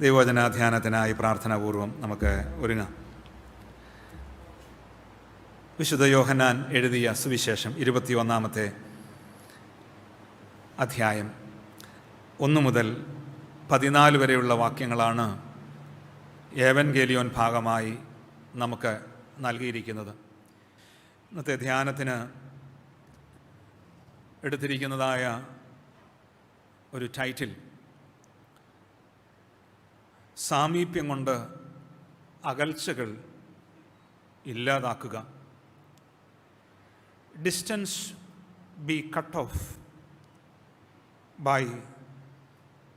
ദൈവവചനാധ്യാനത്തിനായി പ്രാർത്ഥനാപൂർവം നമുക്ക് ഒരുങ്ങാം. വിശുദ്ധ യോഹന്നാൻ എഴുതിയ സുവിശേഷം ഇരുപത്തിയൊന്നാമത്തെ അധ്യായം ഒന്ന് മുതൽ പതിനാല് വരെയുള്ള വാക്യങ്ങളാണ് ഏവൻ ഗേലിയോൻ ഭാഗമായി നമുക്ക് നൽകിയിരിക്കുന്നത്. ഇന്നത്തെ ധ്യാനത്തിന് എടുത്തിരിക്കുന്നതായ ഒരു ടൈറ്റിൽ സാമീപ്യം കൊണ്ട് അകൽച്ചകൾ ഇല്ലാതാക്കുക. Distance be cut off by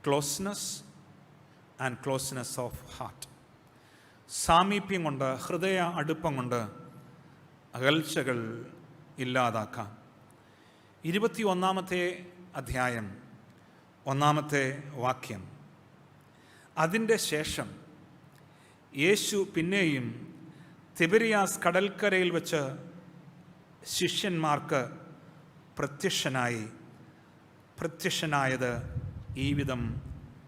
closeness and closeness of heart സാമീപ്യം കൊണ്ട് ഹൃദയ അടുപ്പം കൊണ്ട് അകൽച്ചകൾ ഇല്ലാതാക്കാം. ഇരുപത്തി ഒന്നാമത്തെ അധ്യായം ഒന്നാമത്തെ വാക്യം. അതിന്റെ ശേഷം യേശു പിന്നെയും തിബിരിയാസ് കടൽക്കരയിൽ വച്ച് ശിഷ്യന്മാർക്ക് പ്രത്യക്ഷനായി പ്രത്യക്ഷനായത് ഈ വിധം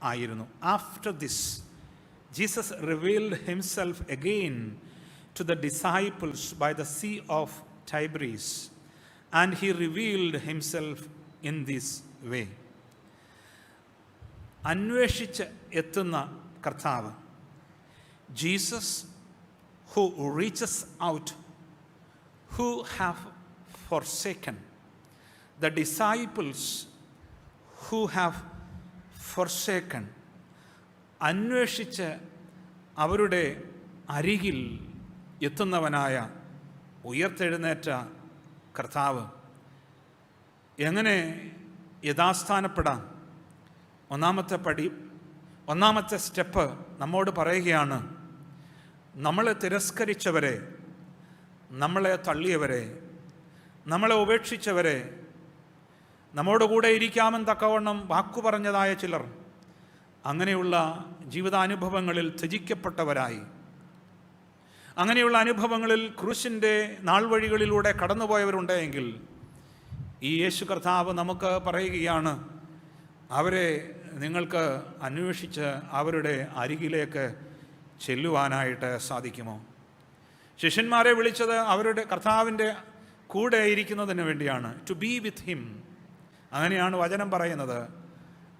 ആയിരുന്നു. After this Jesus revealed himself again to the disciples by the sea of Tiberias and he revealed himself in this way അന്വേഷിച്ച് എത്തുന്ന കർത്താവ്. Jesus who reaches out who have forsaken the disciples who have for forsaken. അന്വേഷിച്ച് അവരുടെ അരികിൽ എത്തുന്നവനായ ഉയർത്തെഴുന്നേറ്റ കർത്താവ്. എങ്ങനെ യഥാസ്ഥാനപ്പെടാം? ഒന്നാമത്തെ പടി ഒന്നാമത്തെ സ്റ്റെപ്പ് നമ്മോട് പറയുകയാണ് നമ്മളെ തിരസ്കരിച്ചവരെ നമ്മളെ തള്ളിയവരെ നമ്മളെ ഉപേക്ഷിച്ചവരെ നമ്മോട് കൂടെ ഇരിക്കാമെന്ന് തക്കവണ്ണം വാക്കു പറഞ്ഞതായ ചിലർ അങ്ങനെയുള്ള ജീവിതാനുഭവങ്ങളിൽ ത്യജിക്കപ്പെട്ടവരായി. അങ്ങനെയുള്ള അനുഭവങ്ങളിൽ ക്രൂശിന്റെ നാൾ വഴികളിലൂടെ കടന്നുപോയവരുണ്ടെങ്കിൽ ഈ യേശു കർത്താവ് നമുക്ക് പറയുകയാണ് അവരെ നിങ്ങൾക്ക് അന്വേഷിച്ച് അവരുടെ അരികിലേക്ക് ചെല്ലുവാനായിട്ട് സാധിക്കുമോ? ശിഷ്യന്മാരെ വിളിച്ചത് അവരുടെ കർത്താവിന്റെ കൂടെ ഇരിക്കുന്നതിന് വേണ്ടിയാണ്. ടു ബി വിത്ത് ഹിം അങ്ങനെയാണ് വചനം പറയുന്നത്.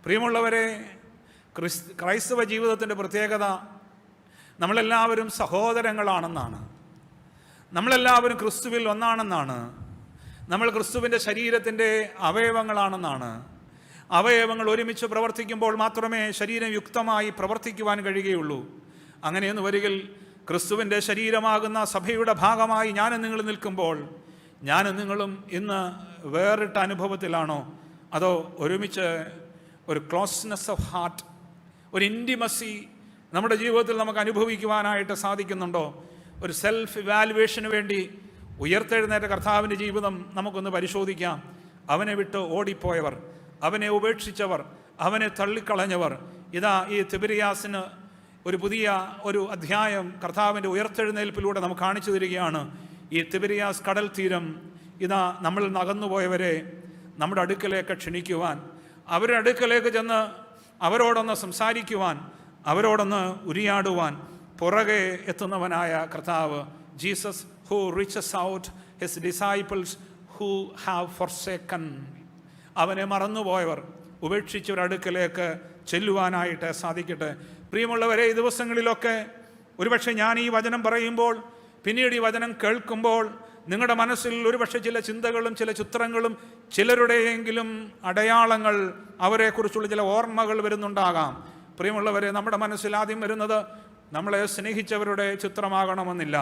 പ്രിയമുള്ളവരെ ക്രിസ് ക്രൈസ്തവ ജീവിതത്തിന്റെ പ്രത്യേകത നമ്മളെല്ലാവരും സഹോദരങ്ങളാണെന്നാണ്. നമ്മളെല്ലാവരും ക്രിസ്തുവിൽ ഒന്നാണെന്നാണ്. നമ്മൾ ക്രിസ്തുവിന്റെ ശരീരത്തിന്റെ അവയവങ്ങളാണെന്നാണ്. അവയവങ്ങൾ ഒരുമിച്ച് പ്രവർത്തിക്കുമ്പോൾ മാത്രമേ ശരീരം യുക്തമായി പ്രവർത്തിക്കുവാൻ കഴിയുകയുള്ളൂ. അങ്ങനെയെന്ന് വരികിൽ ക്രിസ്തുവിന്റെ ശരീരമാകുന്ന സഭയുടെ ഭാഗമായി ഞാനും നിങ്ങൾ നിൽക്കുമ്പോൾ ഞാനും നിങ്ങളും ഇന്ന് വേറിട്ട അനുഭവത്തിലാണോ? അതോ ഒരുമിച്ച് ഒരു ക്ലോസ്നെസ് ഓഫ് ഹാർട്ട് ഒരു ഇന്റിമസി നമ്മുടെ ജീവിതത്തിൽ നമുക്ക് അനുഭവിക്കുവാനായിട്ട് സാധിക്കുന്നുണ്ടോ? ഒരു സെൽഫ് ഇവാലുവേഷന് വേണ്ടി ഉയർത്തെഴുന്നേറ്റ കർത്താവിന്റെ ജീവിതം നമുക്കൊന്ന് പരിശോധിക്കാം. അവനെ വിട്ട് ഓടിപ്പോയവർ അവനെ ഉപേക്ഷിച്ചവർ അവനെ തള്ളിക്കളഞ്ഞവർ. ഇതാ ഈ തിബിരിയാസിന് ഒരു പുതിയ ഒരു അധ്യായം കർത്താവിന്റെ ഉയർത്തെഴുന്നേൽപ്പിലൂടെ നമുക്ക് കാണിച്ചു തരികയാണ്. ഈ തിബിരിയാസ് കടൽ തീരം ഇതാ നമ്മൾ നകന്നുപോയവരെ നമ്മുടെ അടുക്കലേക്ക് ക്ഷണിക്കുവാൻ അവരുടെ അടുക്കലേക്ക് ചെന്ന് അവരോടൊന്ന് സംസാരിക്കുവാൻ അവരോടൊന്ന് ഉരിയാടുവാൻ പുറകെ എത്തുന്നവനായ കർത്താവ് Jesus who reaches out his disciples who have forsaken. അവനെ മറന്നുപോയവർ ഉപേക്ഷിച്ചവരടുക്കലേക്ക് ചെല്ലുവാനായിട്ട് സാധിക്കട്ടെ. പ്രിയമുള്ളവരെ ഈ ദിവസങ്ങളിലൊക്കെ ഒരുപക്ഷെ ഞാൻ ഈ വചനം പറയുമ്പോൾ പിന്നീട് ഈ വചനം കേൾക്കുമ്പോൾ നിങ്ങളുടെ മനസ്സിൽ ഒരുപക്ഷെ ചില ചിന്തകളും ചില ചിത്രങ്ങളും ചിലരുടെയെങ്കിലും അടയാളങ്ങൾ അവരെക്കുറിച്ചുള്ള ചില ഓർമ്മകൾ വരുന്നുണ്ടാകാം. പ്രിയമുള്ളവരെ നമ്മുടെ മനസ്സിൽ ആദ്യം വരുന്നത് നമ്മളെ സ്നേഹിച്ചവരുടെ ചിത്രമാകണമെന്നില്ല.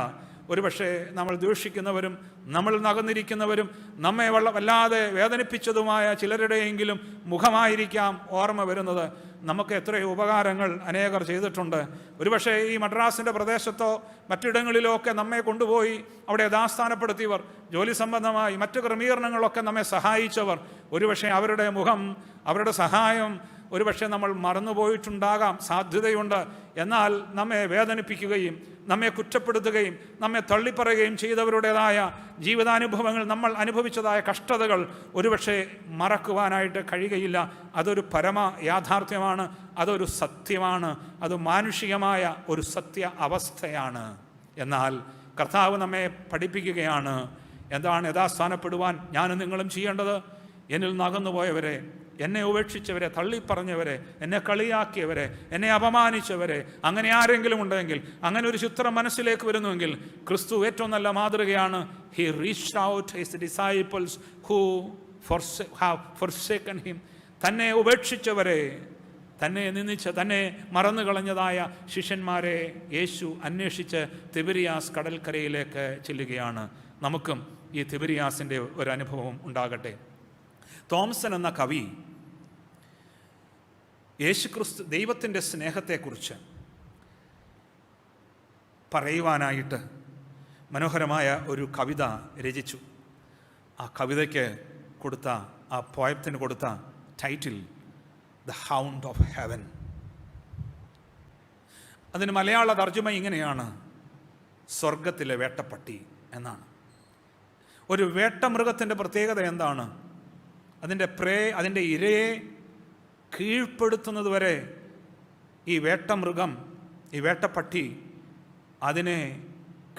ഒരുപക്ഷെ നമ്മൾ ദൂഷിക്കുന്നവരും നമ്മൾ നകന്നിരിക്കുന്നവരും നമ്മെ വള്ള വല്ലാതെ വേദനിപ്പിച്ചതുമായ ചിലരുടെയെങ്കിലും മുഖമായിരിക്കാം ഓർമ്മ വരുന്നത്. നമുക്ക് എത്രയോ ഉപകാരങ്ങൾ അനേകർ ചെയ്തിട്ടുണ്ട്. ഒരുപക്ഷെ ഈ മദ്രാസിന്റെ പ്രദേശത്തോ മറ്റിടങ്ങളിലോ ഒക്കെ നമ്മെ കൊണ്ടുപോയി അവിടെ യഥാസ്ഥാനപ്പെടുത്തിയവർ ജോലി സംബന്ധമായി മറ്റു ക്രമീകരണങ്ങളൊക്കെ നമ്മെ സഹായിച്ചവർ ഒരുപക്ഷെ അവരുടെ മുഖം അവരുടെ സഹായം ഒരുപക്ഷെ നമ്മൾ മറന്നുപോയിട്ടുണ്ടാകാം സാധ്യതയുണ്ട്. എന്നാൽ നമ്മെ വേദനിപ്പിക്കുകയും നമ്മെ കുറ്റപ്പെടുത്തുകയും നമ്മെ തള്ളിപ്പറയുകയും ചെയ്തവരുടേതായ ജീവിതാനുഭവങ്ങൾ നമ്മൾ അനുഭവിച്ചതായ കഷ്ടതകൾ ഒരുപക്ഷെ മറക്കുവാനായിട്ട് കഴിയുകയില്ല. അതൊരു പരമ യാഥാർത്ഥ്യമാണ് അതൊരു സത്യമാണ് അത് മാനുഷികമായ ഒരു സത്യ അവസ്ഥയാണ്. എന്നാൽ കർത്താവ് നമ്മെ പഠിപ്പിക്കുകയാണ് എന്താണ് യഥാസ്ഥാനപ്പെടുവാൻ ഞാനും നിങ്ങളും ചെയ്യേണ്ടത്? എന്നിൽ നകന്നുപോയവരെ എന്നെ ഉപേക്ഷിച്ചവരെ തള്ളിപ്പറഞ്ഞവരെ എന്നെ കളിയാക്കിയവരെ എന്നെ അപമാനിച്ചവരെ അങ്ങനെ ആരെങ്കിലും ഉണ്ടെങ്കിൽ അങ്ങനെ ഒരു ചിത്രം മനസ്സിലേക്ക് വരുന്നുവെങ്കിൽ ക്രിസ്തു ഏറ്റവും നല്ല മാതൃകയാണ്. He reach out his disciples who forsaken him തന്നെ ഉപേക്ഷിച്ചവരെ തന്നെ നിന്ദിച്ച് തന്നെ മറന്നു കളഞ്ഞതായ ശിഷ്യന്മാരെ യേശു അന്വേഷിച്ച് തിബിരിയാസ് കടൽക്കരയിലേക്ക് ചെല്ലുകയാണ്. നമുക്കും ഈ തിബിരിയാസിന്റെ ഒരു അനുഭവം ഉണ്ടാകട്ടെ. തോംസൺ എന്ന കവി യേശുക്രിസ്തു ദൈവത്തിന്റെ സ്നേഹത്തെക്കുറിച്ച് പറയുവാനായിട്ട് മനോഹരമായ ഒരു കവിത രചിച്ചു. ആ കവിതയ്ക്ക് കൊടുത്ത ആ പോയത്തിന് കൊടുത്ത title the hound of heaven അതിന് മലയാള തർജമ ഇങ്ങനെയാണ്. സ്വർഗത്തിലെ വേട്ടപ്പട്ടി എന്നാണ്. ഒരു വേട്ടമൃഗത്തിന്റെ പ്രത്യേകത എന്താണ്? അതിന്റെ പ്രേ അതിന്റെ ഇരയെ കീഴ്പ്പെടുത്തുന്നത് വരെ ഈ വേട്ടമൃഗം ഈ വേട്ടപ്പട്ടി അതിനെ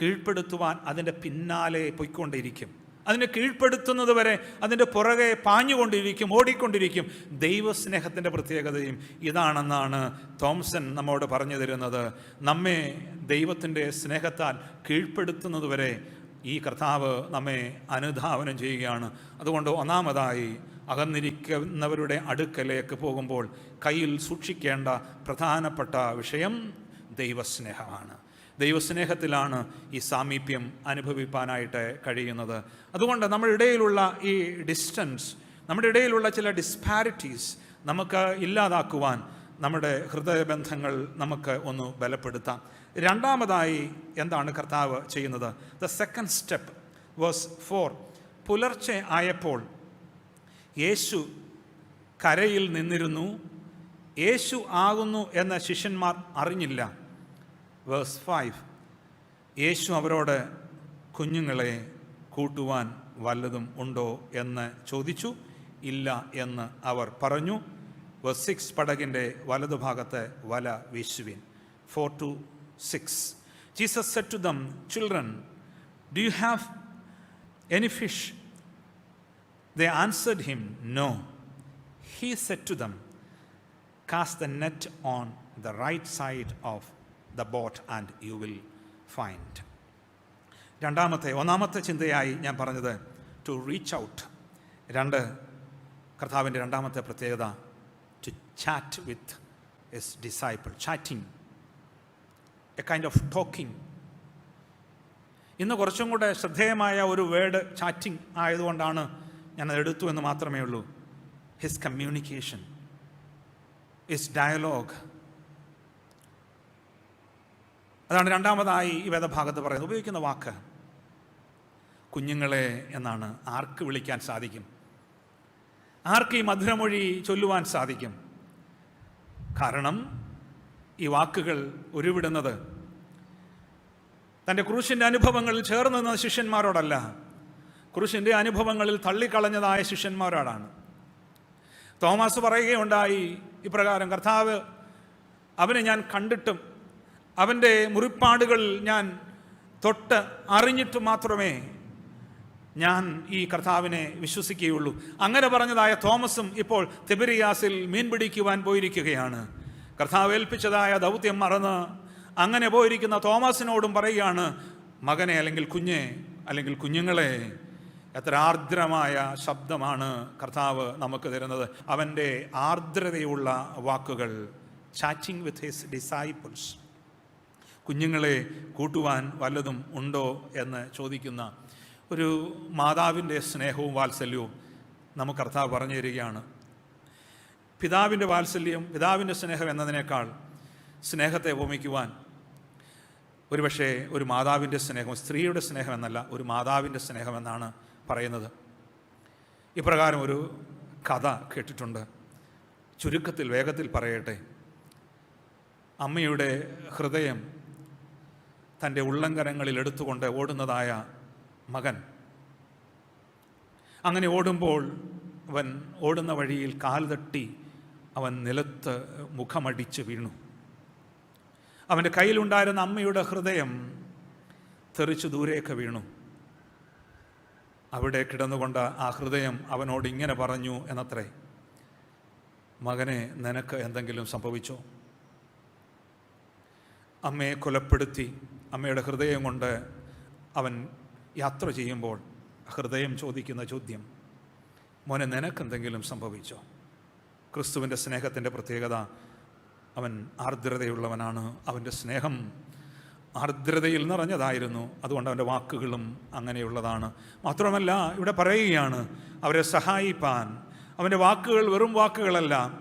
കീഴ്പ്പെടുത്തുവാൻ അതിന്റെ പിന്നാലെ പൊയ്ക്കൊണ്ടിരിക്കും. അതിനെ കീഴ്പ്പെടുത്തുന്നത് വരെ അതിന്റെ പുറകെ പാഞ്ഞുകൊണ്ടിരിക്കും ഓടിക്കൊണ്ടിരിക്കും. ദൈവസ്നേഹത്തിന്റെ പ്രത്യേകതയും ഇതാണെന്നാണ് തോംസൺ നമ്മോട് പറഞ്ഞു തരുന്നത്. നമ്മെ ദൈവത്തിന്റെ സ്നേഹത്താൽ കീഴ്പ്പെടുത്തുന്നത് വരെ ഈ കർത്താവ് നമ്മെ അനുധാവനം ചെയ്യുകയാണ്. അതുകൊണ്ട് ഒന്നാമതായി അകന്നിരിക്കുന്നവരുടെ അടുക്കലേക്ക് പോകുമ്പോൾ കയ്യിൽ സൂക്ഷിക്കേണ്ട പ്രധാനപ്പെട്ട വിഷയം ദൈവസ്നേഹമാണ്. ദൈവസ്നേഹത്തിലാണ് ഈ സാമീപ്യം അനുഭവിപ്പാനായിട്ട് കഴിയുന്നത്. അതുകൊണ്ട് നമ്മുടെ ഇടയിലുള്ള ഈ ഡിസ്റ്റൻസ് നമ്മുടെ ഇടയിലുള്ള ചില ഡിസ്പാരിറ്റീസ് നമുക്ക് ഇല്ലാതാക്കുവാൻ നമ്മുടെ ഹൃദയബന്ധങ്ങൾ നമുക്ക് ഒന്ന് ബലപ്പെടുത്താം. രണ്ടാമതായി എന്താണ് കർത്താവ് ചെയ്യുന്നത്? The second step verse four പുലർച്ചെ ആയപ്പോൾ യേശു കരയിൽ നിന്നിരുന്നു. യേശു ആകുന്നു എന്ന ശിഷ്യന്മാർ അറിഞ്ഞില്ല. Verse five. യേശു അവരോട് കുഞ്ഞുങ്ങളെ കൂട്ടുവാൻ വല്ലതും ഉണ്ടോ എന്ന് ചോദിച്ചു. ഇല്ല എന്ന് അവർ പറഞ്ഞു. വേഴ്സ് സിക്സ് പടകിന്റെ വലതുഭാഗത്ത് വല വീശുവിൻ. Four to six. Jesus said to them children do you have any fish They answered him, No. He said to them, Cast the net on the right side of the boat and you will find. രണ്ടാമത്തെ ഒന്നാമത്തെ ചിന്തയായി ഞാൻ പറഞ്ഞത് to reach out രണ്ട് കർത്താവിന്റെ രണ്ടാമത്തെ പ്രത്യേകത to chat with his disciple chatting a kind of talking ഇന്ന് കുറച്ചും കൂടെ ശ്രദ്ധേയമായ ഒരു വേർഡ് ചാറ്റിംഗ് ആയതുകൊണ്ടാണ് ഞാനത് എടുത്തു എന്ന് മാത്രമേ ഉള്ളൂ. ഹിസ് കമ്മ്യൂണിക്കേഷൻ ഹിസ് ഡയലോഗ് അതാണ് രണ്ടാമതായി ഈ വേദഭാഗത്ത് പറയുന്നത്. ഉപയോഗിക്കുന്ന വാക്ക് കുഞ്ഞുങ്ങളെ എന്നാണ് ആർക്ക് വിളിക്കാൻ സാധിക്കും? ആർക്ക് ഈ മധുരമൊഴി ചൊല്ലുവാൻ സാധിക്കും? കാരണം ഈ വാക്കുകൾ ഉരുവിടുന്നത് തന്റെ ക്രൂശിന്റെ അനുഭവങ്ങളിൽ ചേർന്ന് നിന്ന ശിഷ്യന്മാരോടല്ല. ക്രൂശിന്റെ അനുഭവങ്ങളിൽ തള്ളിക്കളഞ്ഞതായ ശിഷ്യന്മാരോടാണ് തോമസ് പറയുകയുണ്ടായി ഇപ്രകാരം കർത്താവ് അവനെ ഞാൻ കണ്ടിട്ടും അവന്റെ മുറിപ്പാടുകൾ ഞാൻ തൊട്ട് അറിഞ്ഞിട്ട് മാത്രമേ ഞാൻ ഈ കർത്താവിനെ വിശ്വസിക്കുകയുള്ളൂ. അങ്ങനെ പറഞ്ഞതായ തോമസും ഇപ്പോൾ തെബിരിയാസിൽ മീൻ പിടിക്കുവാൻ പോയിരിക്കുകയാണ്. കർത്താവ് ഏൽപ്പിച്ചതായ ദൗത്യം മറന്ന് അങ്ങനെ പോയിരിക്കുന്ന തോമസിനോടും പറയുകയാണ് മകനെ അല്ലെങ്കിൽ കുഞ്ഞെ അല്ലെങ്കിൽ കുഞ്ഞുങ്ങളെ എത്ര ആർദ്രമായ ശബ്ദമാണ് കർത്താവ് നമുക്ക് തരുന്നത്. അവന്റെ ആർദ്രതയുള്ള വാക്കുകൾ ചാറ്റിംഗ് വിത്ത് ഹിസ് ഡിസൈപ്പിൾസ് കുഞ്ഞുങ്ങളെ കൂട്ടുവാൻ വല്ലതും ഉണ്ടോ എന്ന് ചോദിക്കുന്ന ഒരു മാതാവിന്റെ സ്നേഹവും വാത്സല്യവും നമുക്ക് കർത്താവ് പറഞ്ഞു തരികയാണ്. പിതാവിന്റെ വാത്സല്യം പിതാവിന്റെ സ്നേഹം എന്നതിനേക്കാൾ സ്നേഹത്തെ ഉപമിക്കുവാൻ ഒരുപക്ഷെ ഒരു മാതാവിന്റെ സ്നേഹം സ്ത്രീയുടെ സ്നേഹമെന്നല്ല ഒരു മാതാവിന്റെ സ്നേഹം എന്നാണ് പറയുന്നത്. ഇപ്രകാരം ഒരു കഥ കേട്ടിട്ടുണ്ട്. ചുരുക്കത്തിൽ വേഗത്തിൽ പറയട്ടെ. അമ്മയുടെ ഹൃദയം തന്റെ ഉള്ളങ്കരങ്ങളിൽ എടുത്തുകൊണ്ട് ഓടുന്നതായ മകൻ. അങ്ങനെ ഓടുമ്പോൾ അവൻ ഓടുന്ന വഴിയിൽ കാൽ തട്ടി അവൻ നിലത്ത് മുഖമടിച്ച് വീണു. അവന്റെ കയ്യിലുണ്ടായിരുന്ന അമ്മയുടെ ഹൃദയം തെറിച്ചു ദൂരേക്ക് വീണു. അവിടെ കിടന്നുകൊണ്ട് ആ ഹൃദയം അവനോട് ഇങ്ങനെ പറഞ്ഞു എന്നത്രേ. മകനെ നിനക്ക് എന്തെങ്കിലും സംഭവിച്ചോ? അമ്മയെ കൊലപ്പെടുത്തി അമ്മയുടെ ഹൃദയം കൊണ്ട് അവൻ യാത്ര ചെയ്യുമ്പോൾ ഹൃദയം ചോദിക്കുന്ന ചോദ്യം മോനെ നിനക്കെന്തെങ്കിലും സംഭവിച്ചോ? ക്രിസ്തുവിന്റെ സ്നേഹത്തിന്റെ പ്രത്യേകത അവൻ ആർദ്രതയുള്ളവനാണ്. അവന്റെ സ്നേഹം ആർദ്രതയിൽ നിറഞ്ഞതായിരുന്നു. അതുകൊണ്ട് അവന്റെ വാക്കുകളും അങ്ങനെയുള്ളതാണ്. മാത്രമല്ല ഇവിടെ പറയുകയാണ് അവരെ സഹായിപ്പാൻ. അവന്റെ വാക്കുകൾ വെറും വാക്കുകളല്ല.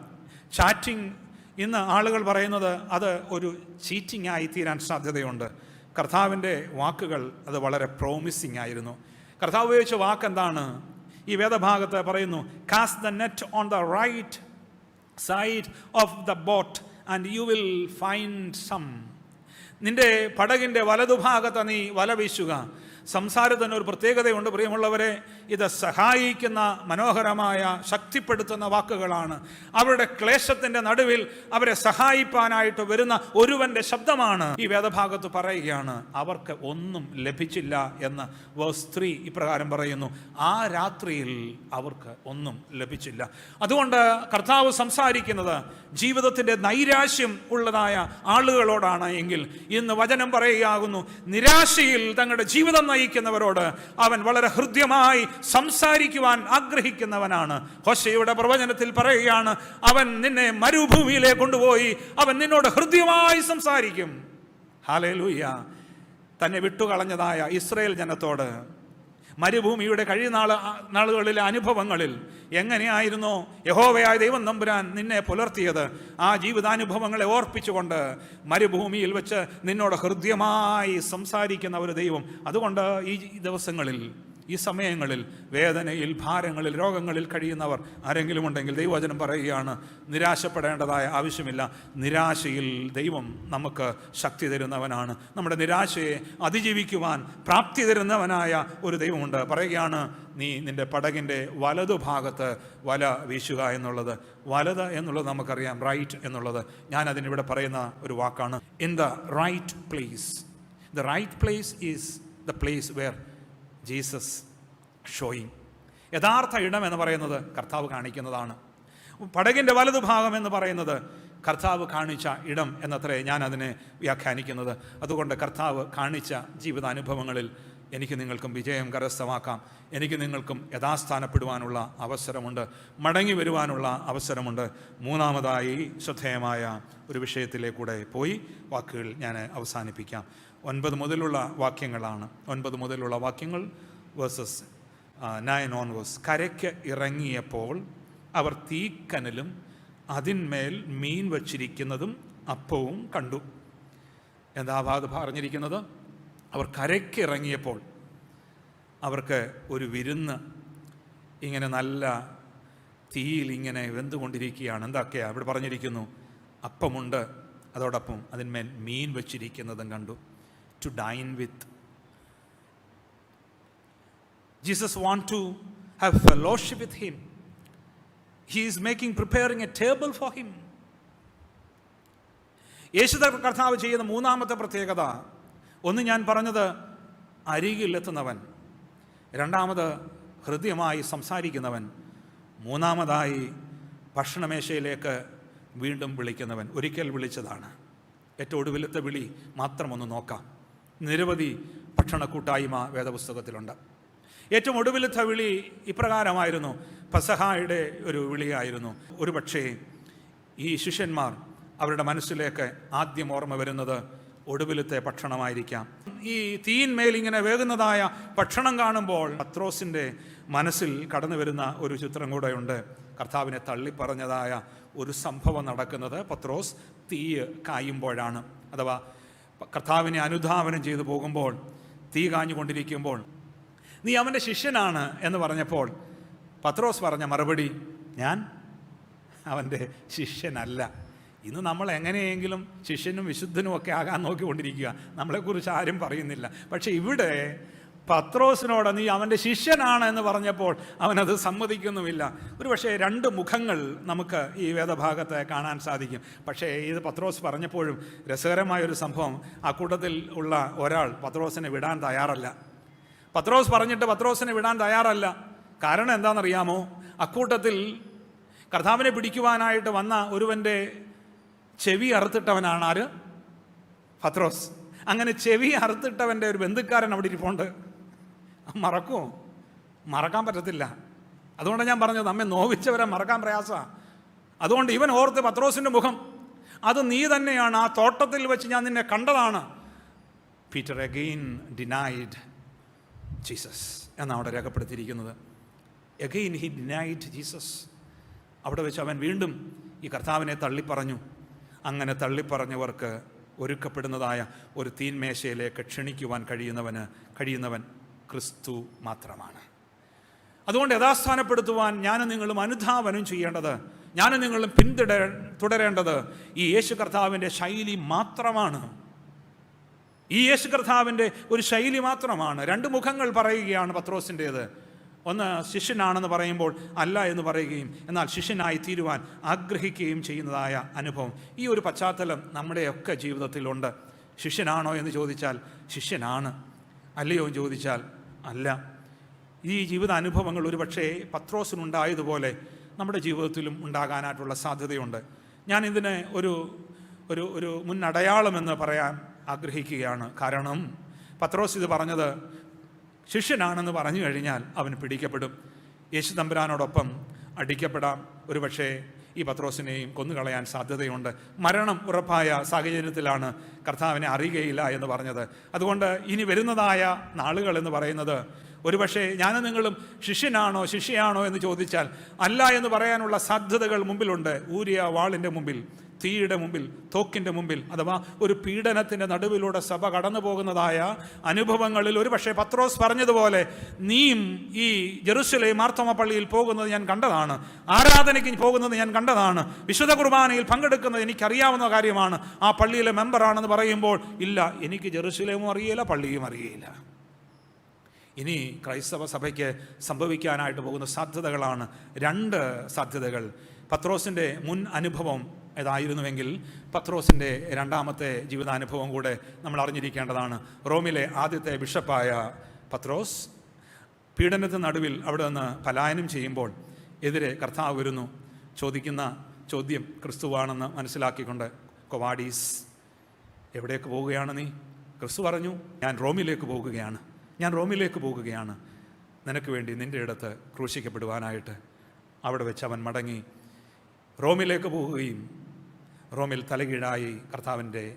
ചാറ്റിംഗ് ഇന്ന് ആളുകൾ പറയുന്നത് അത് ഒരു ചീറ്റിംഗ് ആയി തീരാൻ സാധ്യതയുണ്ട്. കർത്താവിന്റെ വാക്കുകൾ അത് വളരെ പ്രോമിസിങ് ആയിരുന്നു. കർത്താവ് ഉപയോഗിച്ച വാക്ക് എന്താണ് ഈ വേദഭാഗത്ത് പറയുന്നു cast the net on the right side of the boat and you will find some നിന്റെ പടകിന്റെ വലതുഭാഗത്ത് നീ വല വീശുക. സംസാരത്തിന് ഒരു പ്രത്യേകതയുണ്ട്. പ്രിയമുള്ളവരെ ഇത് സഹായിക്കുന്ന മനോഹരമായ ശക്തിപ്പെടുത്തുന്ന വാക്കുകളാണ്. അവരുടെ ക്ലേശത്തിന്റെ നടുവിൽ അവരെ സഹായിപ്പാനായിട്ട് വരുന്ന ഒരുവന്റെ ശബ്ദമാണ് ഈ വേദഭാഗത്ത് പറയുകയാണ്. അവർക്ക് ഒന്നും ലഭിച്ചില്ല എന്ന് വേഴ്സ് ത്രീ ഇപ്രകാരം പറയുന്നു. ആ രാത്രിയിൽ അവർക്ക് ഒന്നും ലഭിച്ചില്ല. അതുകൊണ്ട് കർത്താവ് സംസാരിക്കുന്നത് ജീവിതത്തിന്റെ നൈരാശ്യം ഉള്ളതായ ആളുകളോടാണ് എങ്കിൽ ഇന്ന് വചനം പറയുകയാകുന്നു നിരാശയിൽ തങ്ങളുടെ ജീവിതം നയിക്കുന്നവരോട് അവൻ വളരെ ഹൃദ്യമായി സംസാരിക്കുവാൻ ആഗ്രഹിക്കുന്നവനാണ്. ഹോശയുടെ പ്രവചനത്തിൽ പറയുകയാണ് അവൻ നിന്നെ മരുഭൂമിയിലെ കൊണ്ടുപോയി അവൻ നിന്നോട് ഹൃദ്യമായി സംസാരിക്കും. ഹാലേ ലൂയ്യ തന്നെ വിട്ടുകളഞ്ഞതായ ഇസ്രയേൽ ജനത്തോട് മരുഭൂമിയുടെ കഴിയുനാൾ നാളുകളിലെ അനുഭവങ്ങളിൽ എങ്ങനെയായിരുന്നു യഹോവയായ ദൈവം നമ്പുരാൻ നിന്നെ പുലർത്തിയത്? ആ ജീവിതാനുഭവങ്ങളെ ഓർപ്പിച്ചുകൊണ്ട് മരുഭൂമിയിൽ വെച്ച് നിന്നോട് ഹൃദ്യമായി സംസാരിക്കുന്ന ഒരു ദൈവം. അതുകൊണ്ട് ഈ ദിവസങ്ങളിൽ ഈ സമയങ്ങളിൽ വേദനയിൽ ഭാരങ്ങളിൽ രോഗങ്ങളിൽ കഴിയുന്നവർ ആരെങ്കിലും ഉണ്ടെങ്കിൽ ദൈവവചനം പറയുകയാണ് നിരാശപ്പെടേണ്ടതായ ആവശ്യമില്ല. നിരാശയിൽ ദൈവം നമുക്ക് ശക്തി തരുന്നവനാണ്. നമ്മുടെ നിരാശയെ അതിജീവിക്കുവാൻ പ്രാപ്തി തരുന്നവനായ ഒരു ദൈവമുണ്ട്. പറയുകയാണ് നീ നിന്റെ പടകിന്റെ വലതുഭാഗത്ത് വല വീശുക എന്നുള്ളത്. വലത് എന്നുള്ളത് നമുക്കറിയാം റൈറ്റ് എന്നുള്ളത്. ഞാൻ അതിനിവിടെ പറയുന്ന ഒരു വാക്കാണ്. In the right place the right place is the place where Jesus showing. യഥാർത്ഥ ഇടം എന്ന് പറയുന്നത് കർത്താവ് കാണിക്കുന്നതാണ്. പടകിന്റെ വലതുഭാഗം എന്ന് പറയുന്നത് കർത്താവ് കാണിച്ച ഇടം എന്നത്രേ ഞാൻ അതിനെ വ്യാഖ്യാനിക്കുന്നത്. അതുകൊണ്ട് കർത്താവ് കാണിച്ച ജീവിതാനുഭവങ്ങളിൽ എനിക്ക് നിങ്ങൾക്കും വിജയം കരസ്ഥമാക്കാം. എനിക്ക് നിങ്ങൾക്കും യഥാസ്ഥാനപ്പെടുവാനുള്ള അവസരമുണ്ട്. മടങ്ങി വരുവാനുള്ള അവസരമുണ്ട്. മൂന്നാമതായി ശ്രദ്ധേയമായ ഒരു വിഷയത്തിലേക്കൂടെ പോയി. വാക്കുകൾ ഞാൻ അവസാനിപ്പിക്കാം. ഒൻപത് മുതലുള്ള വാക്യങ്ങളാണ്. ഒൻപത് മുതലുള്ള വാക്യങ്ങൾ വേഴ്സസ് നയൻ ഓൺ വേഴ്സ് കരയ്ക്ക് ഇറങ്ങിയപ്പോൾ അവർ തീക്കനലും അതിന്മേൽ മീൻ വച്ചിരിക്കുന്നതും അപ്പവും കണ്ടു. എന്താ ഭാഗത്ത് പറഞ്ഞിരിക്കുന്നത്? അവർ കരയ്ക്ക് ഇറങ്ങിയപ്പോൾ അവർക്ക് ഒരു വിരുന്ന് ഇങ്ങനെ നല്ല തീയിൽ ഇങ്ങനെ വെന്തുകൊണ്ടിരിക്കുകയാണ്. എന്തൊക്കെയാണ് അവിടെ പറഞ്ഞിരിക്കുന്നു അപ്പമുണ്ട് അതോടൊപ്പം അതിന്മേൽ മീൻ വച്ചിരിക്കുന്നതും കണ്ടു. To dine with Jesus want to have fellowship with him he is making preparing a table for him യേശുദ കർത്താവ് ചെയ്യുന്ന മൂന്നാമത്തെ പ്രത്യേകത ഒന്ന് ഞാൻ പറഞ്ഞത് അരികിലെത്തുന്നവൻ രണ്ടാമത് ഹൃദ്യമായി സംസാരിക്കുന്നവൻ മൂന്നാമതായി ഭക്ഷണമേശയിലേക്ക് വീണ്ടും വിളിക്കുന്നവൻ. ഒരിക്കൽ വിളിച്ചതാണ്. ഏറ്റവും ഒടുവിലത്തെ വിളി മാത്രമൊന്ന് നോക്കാം. നിരവധി ഭക്ഷണ കൂട്ടായ്മ വേദപുസ്തകത്തിലുണ്ട്. ഏറ്റവും ഒടുവിലത്തെ വിളി ഇപ്രകാരമായിരുന്നു. പസഹായുടെ ഒരു വിളിയായിരുന്നു. ഒരു പക്ഷേ ഈ ശിഷ്യന്മാർ അവരുടെ മനസ്സിലേക്ക് ആദ്യം ഓർമ്മ വരുന്നത് ഒടുവിലത്തെ ഭക്ഷണമായിരിക്കാം. ഈ തീയിന്മേൽ ഇങ്ങനെ വേകുന്നതായ ഭക്ഷണം കാണുമ്പോൾ പത്രോസിന്റെ മനസ്സിൽ കടന്നു വരുന്ന ഒരു ചിത്രം കൂടെയുണ്ട്. കർത്താവിനെ തള്ളിപ്പറഞ്ഞതായ ഒരു സംഭവം നടക്കുന്നത് പത്രോസ് തീ കായുമ്പോഴാണ്. അഥവാ കർത്താവിനെ അനുധാവനം ചെയ്തു പോകുമ്പോൾ തീ കാഞ്ഞുകൊണ്ടിരിക്കുമ്പോൾ നീ അവന്റെ ശിഷ്യനാണ് എന്ന് പറഞ്ഞപ്പോൾ പത്രോസ് പറഞ്ഞ മറുപടി ഞാൻ അവന്റെ ശിഷ്യനല്ല. ഇന്ന് നമ്മൾ എങ്ങനെയെങ്കിലും ശിഷ്യനും വിശുദ്ധനും ഒക്കെ ആകാൻ നോക്കിക്കൊണ്ടിരിക്കുക. നമ്മളെക്കുറിച്ച് ആരും പറയുന്നില്ല. പക്ഷേ ഇവിടെ പത്രോസിനോട് നീ അവന്റെ ശിഷ്യനാണ് എന്ന് പറഞ്ഞപ്പോൾ അവനത് സമ്മതിക്കുന്നുമില്ല. ഒരു പക്ഷേ രണ്ട് മുഖങ്ങൾ നമുക്ക് ഈ വേദഭാഗത്ത് കാണാൻ സാധിക്കും. പക്ഷേ ഇത് പത്രോസ് പറഞ്ഞപ്പോഴും രസകരമായൊരു സംഭവം. ആ കൂട്ടത്തിൽ ഉള്ള ഒരാൾ പത്രോസിനെ വിടാൻ തയ്യാറല്ല. പത്രോസ് പറഞ്ഞിട്ട് പത്രോസിനെ വിടാൻ തയ്യാറല്ല. കാരണം എന്താണെന്നറിയാമോ? അക്കൂട്ടത്തിൽ കർത്താവിനെ പിടിക്കുവാനായിട്ട് വന്ന ഒരുവന്റെ ചെവി അറുത്തിട്ടവനാണ് ആര്? പത്രോസ്. അങ്ങനെ ചെവി അറുത്തിട്ടവന്റെ ഒരു ബന്ധുക്കാരൻ അവിടെ ഇരിപ്പുണ്ട്. മറക്കുമോ മറക്കാൻ പറ്റത്തില്ല. അതുകൊണ്ട് ഞാൻ പറഞ്ഞത് നമ്മെ നോവിച്ചവരെ മറക്കാൻ പ്രയാസമാണ് അതുകൊണ്ട് ഇവൻ ഓർത്ത് പത്രോസിന്റെ മുഖം അത് നീ തന്നെയാണ് ആ തോട്ടത്തിൽ വെച്ച് ഞാൻ നിന്നെ കണ്ടതാണ്. പീറ്റർ അഗെയിൻ ഡിനൈഡ് ജീസസ് എന്നാണ് അവിടെ രേഖപ്പെടുത്തിയിരിക്കുന്നത്. എഗെയിൻ ഹി ഡിനൈഡ് ജീസസ് അവിടെ വെച്ച് അവൻ വീണ്ടും ഈ കർത്താവിനെ തള്ളിപ്പറഞ്ഞു. അങ്ങനെ തള്ളിപ്പറഞ്ഞവർക്ക് ഒരുക്കപ്പെടുന്നതായ ഒരു തീന്മേശയിലേക്ക് ക്ഷണിക്കുവാൻ കഴിയുന്നവന് കഴിയുന്നവൻ ക്രിസ്തു മാത്രമാണ്. അതുകൊണ്ട് യഥാസ്ഥാനപ്പെടുത്തുവാൻ ഞാനും നിങ്ങളും അനുധാവനം ചെയ്യേണ്ടത് ഞാനും നിങ്ങളും പിന്തുട തുടരേണ്ടത് ഈ യേശു കർത്താവിന്റെ ശൈലി മാത്രമാണ്. ഈ യേശു കർത്താവിന്റെ ഒരു ശൈലി മാത്രമാണ്. രണ്ട് മുഖങ്ങൾ പറയുകയാണ് പത്രോസിന്റേത്. ഒന്ന് ശിഷ്യനാണെന്ന് പറയുമ്പോൾ അല്ല എന്ന് പറയുകയും എന്നാൽ ശിഷ്യനായി തീരുവാൻ ആഗ്രഹിക്കുകയും ചെയ്യുന്നതായ അനുഭവം. ഈ ഒരു പശ്ചാത്തലം നമ്മുടെയൊക്കെ ജീവിതത്തിലുണ്ട്. ശിഷ്യനാണോ എന്ന് ചോദിച്ചാൽ ശിഷ്യനാണ്. അല്ലയോ എന്ന് ചോദിച്ചാൽ അല്ല. ഈ ജീവിത അനുഭവങ്ങൾ ഒരു പക്ഷേ പത്രോസിനുണ്ടായതുപോലെ നമ്മുടെ ജീവിതത്തിലും ഉണ്ടാകാനായിട്ടുള്ള സാധ്യതയുണ്ട്. ഞാൻ ഇതിന് ഒരു ഒരു ഒരു മുന്നടയാളമെന്ന് പറയാൻ ആഗ്രഹിക്കുകയാണ്. കാരണം പത്രോസ് ഇത് പറഞ്ഞത് ശിഷ്യനാണെന്ന് പറഞ്ഞു കഴിഞ്ഞാൽ അവൻ പിടിക്കപ്പെടും. യേശു തമ്പുരാനോടൊപ്പം അടിക്കപ്പെടാം. ഒരുപക്ഷേ ഈ പത്രോസിനെയും കൊന്നുകളയാൻ സാധ്യതയുണ്ട്. മരണം ഉറപ്പായ സാഹചര്യത്തിലാണ് കർത്താവിനെ അറിയുകയില്ല എന്ന് പറഞ്ഞത്. അതുകൊണ്ട് ഇനി വരുന്നതായ നാളുകൾ എന്ന് പറയുന്നത് ഒരുപക്ഷെ ഞാൻ നിങ്ങളും ശിഷ്യനാണോ ശിഷ്യയാണോ എന്ന് ചോദിച്ചാൽ അല്ല എന്ന് പറയാനുള്ള സാധ്യതകൾ മുമ്പിലുണ്ട്. ഊരിയ വാളിന്റെ മുമ്പിൽ തീയുടെ മുമ്പിൽ തോക്കിന്റെ മുമ്പിൽ അഥവാ ഒരു പീഡനത്തിന്റെ നടുവിലൂടെ സഭ കടന്നു പോകുന്നതായ അനുഭവങ്ങളിൽ ഒരു പക്ഷേ പത്രോസ് പറഞ്ഞതുപോലെ നീയും ഈ ജെറുസലേം മാർത്തമ പള്ളിയിൽ പോകുന്നത് ഞാൻ കണ്ടതാണ്. ആരാധനയ്ക്ക് പോകുന്നത് ഞാൻ കണ്ടതാണ്. വിശുദ്ധ കുർബാനയിൽ പങ്കെടുക്കുന്നത് എനിക്കറിയാവുന്ന കാര്യമാണ്. ആ പള്ളിയിലെ മെമ്പറാണെന്ന് പറയുമ്പോൾ ഇല്ല എനിക്ക് ജെറുസലേമും അറിയില്ല പള്ളിയും അറിയില്ല. ഇനി ക്രൈസ്തവ സഭയ്ക്ക് സംഭവിക്കാനായിട്ട് പോകുന്ന സാധ്യതകളാണ് രണ്ട് സാധ്യതകൾ. പത്രോസിന്റെ മുൻ അനുഭവം ഇതായിരുന്നുവെങ്കിൽ പത്രോസിന്റെ രണ്ടാമത്തെ ജീവിതാനുഭവം കൂടെ നമ്മൾ അറിഞ്ഞിരിക്കേണ്ടതാണ്. റോമിലെ ആദ്യത്തെ ബിഷപ്പായ പത്രോസ് പീഡനത്തിന് നടുവിൽ അവിടെ നിന്ന് പലായനം ചെയ്യുമ്പോൾ എതിരെ കർത്താവ് വരുന്നു. ചോദിക്കുന്ന ചോദ്യം ക്രിസ്തുവാണെന്ന് മനസ്സിലാക്കിക്കൊണ്ട് കൊവാഡീസ് എവിടേക്ക് പോവുകയാണ് നീ? ക്രിസ്തു പറഞ്ഞു ഞാൻ റോമിലേക്ക് പോകുകയാണ് ഞാൻ റോമിലേക്ക് പോകുകയാണ് നിനക്ക് വേണ്ടി നിന്റെ ഇടത്ത് ക്രൂശിക്കപ്പെടുവാനായിട്ട്. അവിടെ വെച്ച് അവൻ മടങ്ങി. റോമിലേക്ക് പോവുകയും റോമിൽ തലകീഴായി കർത്താവിന്റെ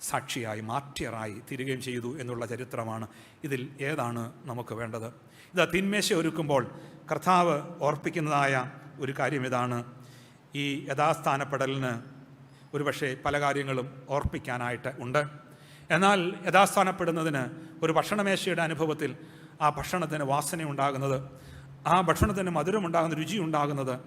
സാക്ഷിയായി മാർട്ടിയറായി തീരുകയും ചെയ്തു എന്നുള്ള ചരിത്രമാണ് ഇതിൽ ഏതാണ് നമുക്ക് വേണ്ടത്. ഇത് തിന്മേശ ഒരുക്കുമ്പോൾ കർത്താവ് ഓർപ്പിക്കുന്നതായ ഒരു കാര്യം ഇതാണ്. ഈ യഥാസ്ഥാനപ്പെടലിന് ഒരുപക്ഷെ പല കാര്യങ്ങളും ഓർപ്പിക്കാനായിട്ട് ഉണ്ട്. എന്നാൽ യഥാസ്ഥാനപ്പെടുന്നതിന് ഒരു ഭക്ഷണമേശയുടെ അനുഭവത്തിൽ ആ ഭക്ഷണത്തിന് വാസന ഉണ്ടാകുന്നത് ആ ഭക്ഷണത്തിന് മധുരമുണ്ടാകുന്ന രുചി ഉണ്ടാകുന്നത്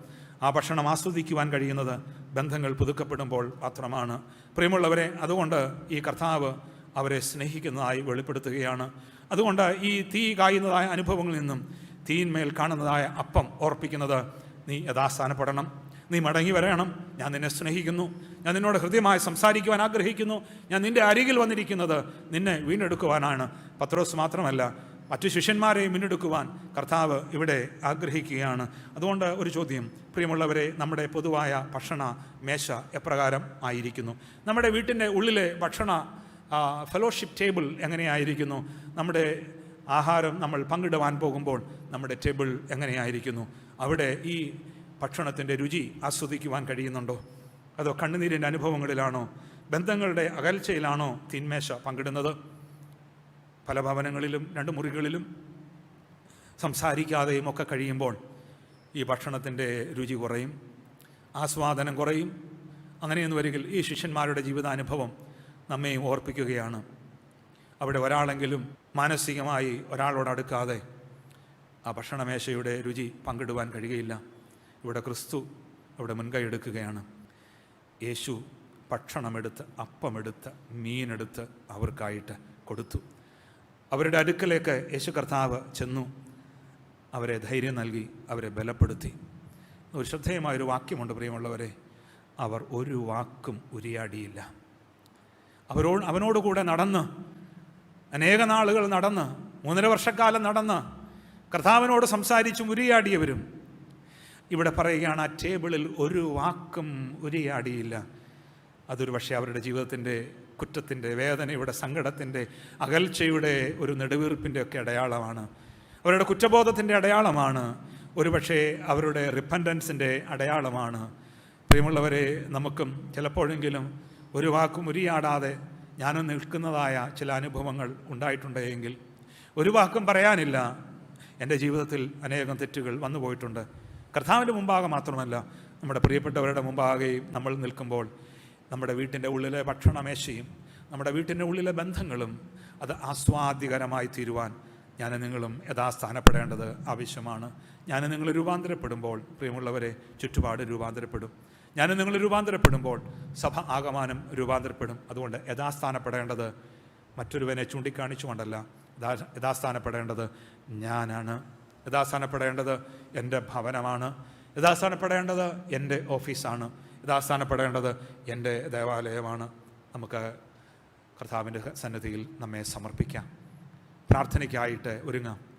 ആ ഭക്ഷണം ആസ്വദിക്കുവാൻ കഴിയുന്നത് ബന്ധങ്ങൾ പുതുക്കപ്പെടുമ്പോൾ മാത്രമാണ്. പ്രിയമുള്ളവരെ അതുകൊണ്ട് ഈ കർത്താവ് അവരെ സ്നേഹിക്കുന്നതായി വെളിപ്പെടുത്തുകയാണ്. അതുകൊണ്ട് ഈ തീ കായുന്നതായ അനുഭവങ്ങളിൽ നിന്നും തീന്മേൽ കാണുന്നതായ അപ്പം ഓർപ്പിക്കുന്നത് നീ യഥാസ്ഥാനപ്പെടണം. നീ മടങ്ങി വരണം. ഞാൻ നിന്നെ സ്നേഹിക്കുന്നു. ഞാൻ നിന്നോട് ഹൃദ്യമായി സംസാരിക്കുവാൻ ആഗ്രഹിക്കുന്നു. ഞാൻ നിന്റെ അരികിൽ വന്നിരിക്കുന്നത് നിന്നെ വീണ്ടെടുക്കുവാനാണ്. പത്രോസ് മാത്രമല്ല മറ്റു ശിഷ്യന്മാരെയും മുന്നെടുക്കുവാൻ കർത്താവ് ഇവിടെ ആഗ്രഹിക്കുകയാണ്. അതുകൊണ്ട് ഒരു ചോദ്യം. പ്രിയമുള്ളവരെ നമ്മുടെ പൊതുവായ ഭക്ഷണ മേശ എപ്രകാരം ആയിരിക്കുന്നു? നമ്മുടെ വീട്ടിന്റെ ഉള്ളിലെ ഭക്ഷണ ഫെലോഷിപ്പ് ടേബിൾ എങ്ങനെയായിരിക്കുന്നു? നമ്മുടെ ആഹാരം നമ്മൾ പങ്കിടുവാൻ പോകുമ്പോൾ നമ്മുടെ ടേബിൾ എങ്ങനെയായിരിക്കുന്നു? അവിടെ ഈ ഭക്ഷണത്തിന്റെ രുചി ആസ്വദിക്കുവാൻ കഴിയുന്നുണ്ടോ? അതോ കണ്ണുനീരിന്റെ അനുഭവങ്ങളിലാണോ? ബന്ധങ്ങളുടെ അകൽച്ചയിലാണോ തിന്മേശ പങ്കിടുന്നത്? പല ഭവനങ്ങളിലും രണ്ട് മുറികളിലും സംസാരിക്കാതെയും ഒക്കെ കഴിയുമ്പോൾ ഈ ഭക്ഷണത്തിന്റെ രുചി കുറയും ആസ്വാദനം കുറയും. അങ്ങനെയെന്ന് വരികിൽ ഈ ശിഷ്യന്മാരുടെ ജീവിതാനുഭവം നമ്മെയും ഓർപ്പിക്കുകയാണ്. അവിടെ ഒരാളെങ്കിലും മാനസികമായി ഒരാളോട് അടുക്കാതെ ആ ഭക്ഷണമേശയുടെ രുചി പങ്കിടുവാൻ കഴിയുകയില്ല. ഇവിടെ ക്രിസ്തു അവിടെ മുൻകൈ എടുക്കുകയാണ്. യേശു ഭക്ഷണമെടുത്ത് അപ്പമെടുത്ത് മീനെടുത്ത് അവർക്കായിട്ട് കൊടുത്തു. അവരുടെ അടുക്കലേക്ക് യേശു കർത്താവ് ചെന്നു അവരെ ധൈര്യം നൽകി അവരെ ബലപ്പെടുത്തി. ഒരു ശ്രദ്ധേയമായൊരു വാക്യമുണ്ട് പ്രിയമുള്ളവരെ. അവർ ഒരു വാക്കും ഉരിയാടിയില്ല. അവരോ അവനോടുകൂടെ നടന്ന് അനേക നാളുകൾ നടന്ന് മൂന്നര വർഷക്കാലം നടന്ന് കർത്താവിനോട് സംസാരിച്ചും ഉരിയാടിയവരും. ഇവിടെ പറയുകയാണ് ആ ടേബിളിൽ ഒരു വാക്കും ഉരിയാടിയില്ല. അതൊരു പക്ഷേ അവരുടെ ജീവിതത്തിന്റെ കുറ്റത്തിന്റെ വേദനയുടെ സങ്കടത്തിന്റെ അകൽച്ചയുടെ ഒരു നെടുവീർപ്പിന്റെ ഒക്കെ അടയാളമാണ്. അവരുടെ കുറ്റബോധത്തിന്റെ അടയാളമാണ്. ഒരുപക്ഷേ അവരുടെ റിപ്പൻഡൻസിന്റെ അടയാളമാണ്. പ്രിയമുള്ളവരെ നമുക്കും ചിലപ്പോഴെങ്കിലും ഒരു വാക്കും ഉരിയാടാതെ ഞാനും നിൽക്കുന്നതായ ചില അനുഭവങ്ങൾ ഉണ്ടായിട്ടുണ്ടെങ്കിൽ ഒരു വാക്കും പറയാനില്ല. എന്റെ ജീവിതത്തിൽ അനേകം തെറ്റുകൾ വന്നു പോയിട്ടുണ്ട്. കർത്താവിന്റെ മുമ്പാകെ മാത്രമല്ല നമ്മുടെ പ്രിയപ്പെട്ടവരുടെ മുമ്പാകെയും നമ്മൾ നിൽക്കുമ്പോൾ നമ്മുടെ വീട്ടിന്റെ ഉള്ളിലെ ഭക്ഷണമേശയും നമ്മുടെ വീട്ടിന്റെ ഉള്ളിലെ ബന്ധങ്ങളും അത് ആസ്വാദ്യകരമായി തീരുവാൻ ഞാൻ നിങ്ങളും യഥാസ്ഥാനപ്പെടേണ്ടത് ആവശ്യമാണ്. ഞാൻ നിങ്ങൾ രൂപാന്തരപ്പെടുമ്പോൾ പ്രിയമുള്ളവരെ ചുറ്റുപാട് രൂപാന്തരപ്പെടും. ഞാൻ നിങ്ങൾ രൂപാന്തരപ്പെടുമ്പോൾ സഭ ആകമാനം രൂപാന്തരപ്പെടും. അതുകൊണ്ട് യഥാസ്ഥാനപ്പെടേണ്ടത് മറ്റൊരുവനെ ചൂണ്ടിക്കാണിച്ചുകൊണ്ടല്ല യഥാ- യഥാസ്ഥാനപ്പെടേണ്ടത് ഞാനാണ്. യഥാസ്ഥാനപ്പെടേണ്ടത് എന്റെ ഭവനമാണ്. യഥാസ്ഥാനപ്പെടേണ്ടത് എന്റെ ഓഫീസാണ്. യഥാസ്ഥാനപ്പെടേണ്ടത് എന്റെ ദേവാലയമാണ്. നമുക്ക് കർത്താവിന്റെ സന്നദ്ധിയിൽ നമ്മെ സമർപ്പിക്കാം. പ്രാർത്ഥനയ്ക്കായിട്ട് ഒരുങ്ങാം.